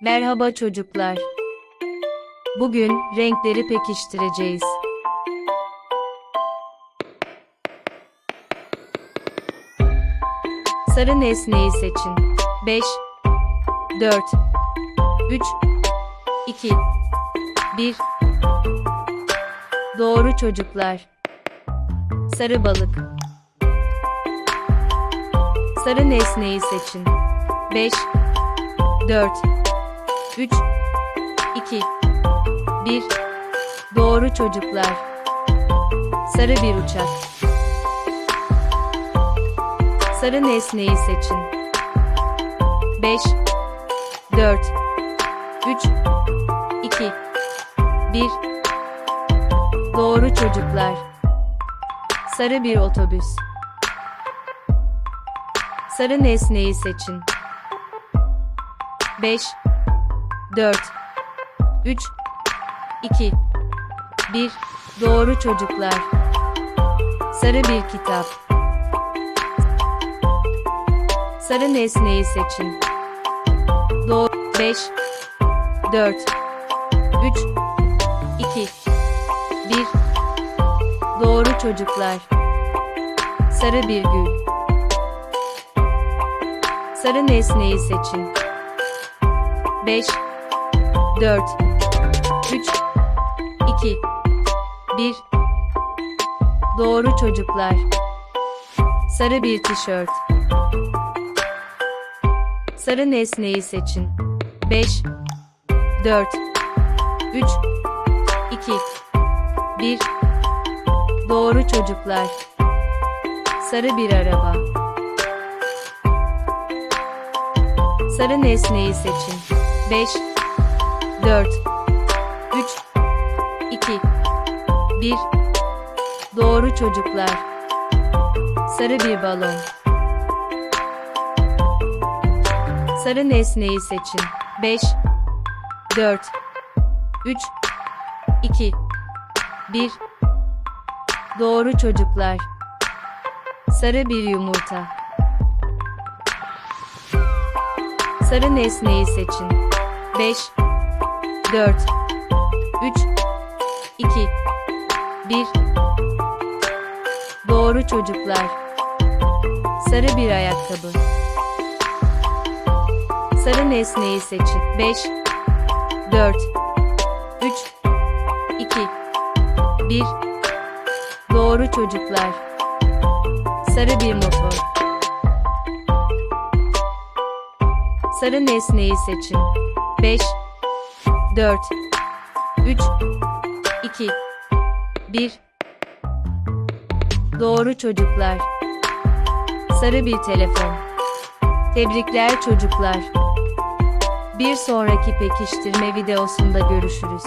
Merhaba çocuklar. Bugün renkleri pekiştireceğiz. Sarı nesneyi seçin. 5 4 3 2 1 Doğru çocuklar. Sarı balık. Sarı nesneyi seçin. 5 4 3 2 1 Doğru çocuklar. Sarı bir uçak. Sarı nesneyi seçin. 5 4 3 2 1 Doğru çocuklar. Sarı bir otobüs. Sarı nesneyi seçin. 5 4 3 2 1 Doğru çocuklar. Sarı bir kitap. Sarı nesneyi seçin. Doğru 5 4 3 2 1 Doğru çocuklar. Sarı bir gül. Sarı nesneyi seçin. 5 4 3 2 1 Doğru çocuklar. Sarı bir tişört. Sarı nesneyi seçin. 5 4 3 2 1 Doğru çocuklar. Sarı bir araba. Sarı nesneyi seçin. 5 4 3 2 1 Doğru çocuklar. Sarı bir balon. Sarı nesneyi seçin. 5 4 3 2 1 Doğru çocuklar. Sarı bir yumurta. Sarı nesneyi seçin. 5 4 3 2 1 Doğru çocuklar. Sarı bir ayakkabı. Sarı nesneyi seçin. 5 4 3 2 1 Doğru çocuklar. Sarı bir motor. Sarı nesneyi seçin. 5 4 3 2 1 Doğru çocuklar. Sarı bir telefon. Tebrikler çocuklar. Bir sonraki pekiştirme videosunda görüşürüz.